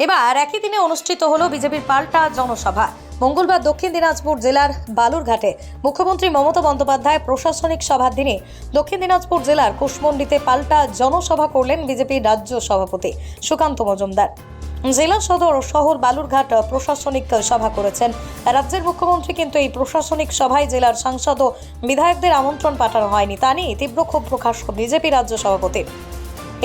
এবার একই দিনে অনুষ্ঠিত হলো বিজেপির পাল্টা জনসভা। মঙ্গলবার দক্ষিণ দিনাজপুর জেলার বালুরঘাটে মুখ্যমন্ত্রী মমতা বন্দ্যোপাধ্যায় প্রশাসনিক সভার দিনে দক্ষিণ দিনাজপুর জেলার কুশমন্ডিতে পাল্টা জনসভা করলেন বিজেপির রাজ্য সভাপতি সুকান্ত মজুমদার। জেলা সদর শহর বালুরঘাট প্রশাসনিক সভা করেছেন। রাজ্যের মুখ্যমন্ত্রী কিন্তু এই প্রশাসনিক সভায় জেলার সাংসদ ও বিধায়কদের আমন্ত্রণ পাঠানো হয়নি। তা নিয়ে তীব্র ক্ষোভ প্রকাশ বিজেপি রাজ্য সভাপতির।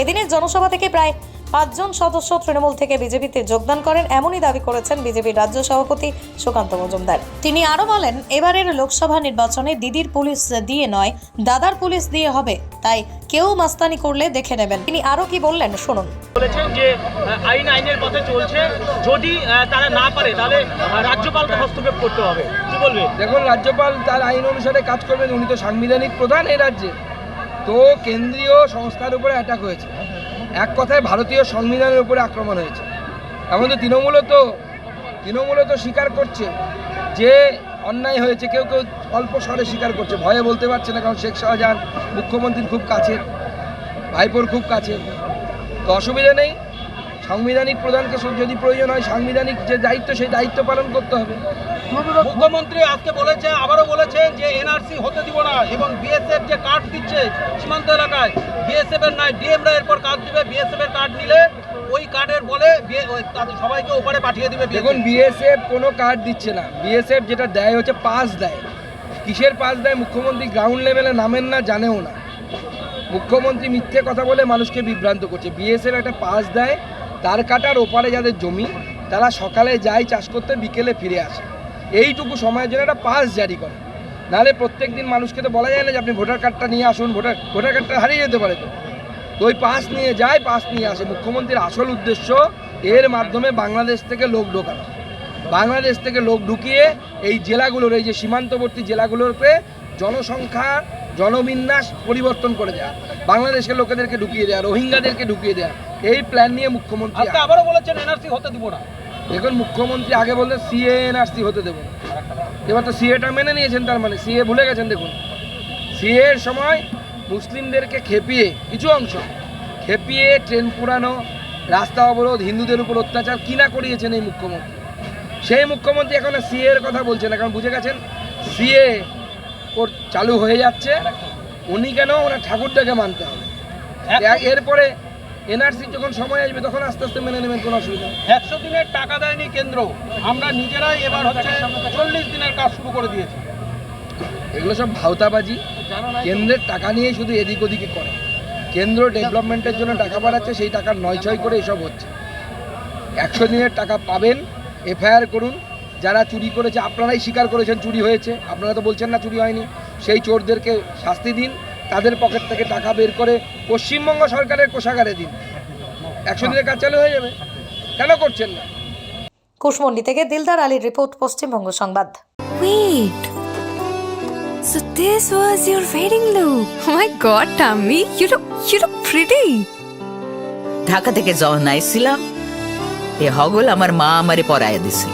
এদিনের জনসভা থেকে প্রায় পাঁচজন সদস্য তৃণমূল থেকে বিজেপিতে যোগদান করেন এমনই দাবি করেছেন বিজেপির রাজ্য সভাপতি সুকান্ত মজুমদার। তিনি আরও বলেন এবারের লোকসভা নির্বাচনে দিদির পুলিশ দিয়ে নয় দাদার পুলিশ দিয়ে হবে তাই কেউ মাস্তানি করলে দেখে নেবেন। তিনি আরও কি বললেন শুনুন। বলেছেন যে আইন আইনের পথে চলছে যদি তারা না পারে তাহলে রাজ্যপালকে হস্তক্ষেপ করতে হবে। কি বলবে? দেখুন রাজ্যপাল তার আইন অনুসারে কাজ করবেন উনি তো সাংবিধানিক প্রধান এই রাজ্যে। তো কেন্দ্রীয় সংস্থার উপরে অ্যাটাক হয়েছে। এক কথায় ভারতীয় সংবিধানের উপরে আক্রমণ হয়েছে। এমন তো, তৃণমূলও তো তো স্বীকার করছে যে অন্যায় হয়েছে, কেউ কেউ অল্প স্বরে স্বীকার করছে। ভয়ে বলতে পারছে না, কারণ শেখ শাহজাহান মুখ্যমন্ত্রীর খুব কাছের, ভাইপোর খুব কাছে তো অসুবিধা নেই। সাংবিধানিক প্রধানকে যদি প্রয়োজন হয় সাংবিধানিক যে দায়িত্ব সেই দায়িত্ব পালন করতে হবে। মুখ্যমন্ত্রী আজকে বলেছে আবারও বলেছেন যে এনআরসি হতে দিব না এবং বিএসএফ যে কার্ড দিচ্ছে সীমান্ত এলাকায় বিএসএফ এর নয় ডিএমরা এরপর কার্ড দিবে বিএসএফ এর কার্ড নিলে ওই কার্ডের বলে সবাইকে ওপারে পাঠিয়ে দিবে দেখুন বিএসএফ কোনো কার্ড দিচ্ছে না। বিএসএফ যেটা দেয় হচ্ছে পাস দেয়। কিসের পাস দেয়? মুখ্যমন্ত্রী গ্রাউন্ড লেভেলে নামেন না জানেও না। মুখ্যমন্ত্রী মিথ্যে কথা বলে মানুষকে বিভ্রান্ত করছে। বিএসএফ একটা পাস দেয় তার কাটার ওপারে যাদের জমি, তারা সকালে যায় চাষ করতে, বিকেলে ফিরে আসে। এইটুকু সময়ের জন্য একটা পাস জারি করে। নাহলে প্রত্যেক দিন মানুষকে তো বলা যায় না যে আপনি ভোটার কার্ডটা নিয়ে আসুন, ভোটার ভোটার কার্ডটা হারিয়ে যেতে পারে তো। তো ওই পাস নিয়ে যায় পাস নিয়ে আসে। মুখ্যমন্ত্রীর আসল উদ্দেশ্য, এর মাধ্যমে বাংলাদেশ থেকে লোক ঢোকানো। বাংলাদেশ থেকে লোক ঢুকিয়ে এই জেলাগুলোর, এই যে সীমান্তবর্তী জেলাগুলোতে জনসংখ্যা জনবিন্যাস পরিবর্তন করে দেওয়া বাংলাদেশের লোকেদেরকে ঢুকিয়ে দেওয়া রোহিঙ্গাদেরকে ঢুকিয়ে দেওয়া এই প্ল্যান নিয়ে মুখ্যমন্ত্রী আবারও বলেছেন এনআরসি হতে দিব না। দেখুন মুখ্যমন্ত্রী আগে বলতেন সিএ এনআরসি হতে দেবো। এবার তো সিএটা মেনে নিয়েছেন তার মানে সিএ ভুলে গেছেন দেখুন। সিএ এর সময় মুসলিমদেরকে খেপিয়ে কিছু অংশ খেপিয়ে ট্রেন পুরানো রাস্তা অবরোধ হিন্দুদের উপর অত্যাচার কিনা করিয়েছেন এই মুখ্যমন্ত্রী? সেই মুখ্যমন্ত্রী এখন সিএ এর কথা বলছেন এখন বুঝে গেছেন সিএ চালু হয়ে যাচ্ছে উনি কেন ওনার ঠাকুরটাকে মানতে হবে? এরপরে এনআরসি যখন সময় আসবে তখন আস্তে আস্তে মেনে নেবেন কোনো অসুবিধা। একশো দিনের টাকা দেয়নি কেন্দ্র আমরা নিজেরাই এবার হচ্ছে চল্লিশ দিনের কাজ শুরু করে দিয়েছি। এগুলো সব ভাওতাবাজি। কেন্দ্রের টাকা নিয়ে শুধু এদিক ওদিকে করে। কেন্দ্র ডেভেলপমেন্টের জন্য টাকা বাড়াচ্ছে সেই টাকার নয় ছয় করে এসব হচ্ছে। একশো দিনের টাকা পাবেন এফআইআর করুন যারা চুরি করেছে আপনারাই স্বীকার করেছেন চুরি হয়েছে। আপনারা তো বলছেন না চুরি হয়নি। সেই চোরদেরকে শাস্তি দিন তাদের পকেট থেকে টাকা বের করে পশ্চিমবঙ্গ সরকারের কোষাগারে দিন। একশো দিনের কাজ চালু হয়ে যাবে। কেন করছেন না? কুশমন্ডি থেকে দিলদার আলীর রিপোর্ট পশ্চিমবঙ্গ সংবাদ। Wait. So this was your wedding look. Oh my god, Tammy, you look you look pretty. Dhaka থেকে যখন আইছিলাম এ হগল আমার মা আমারে পরাইয়া দিছিল।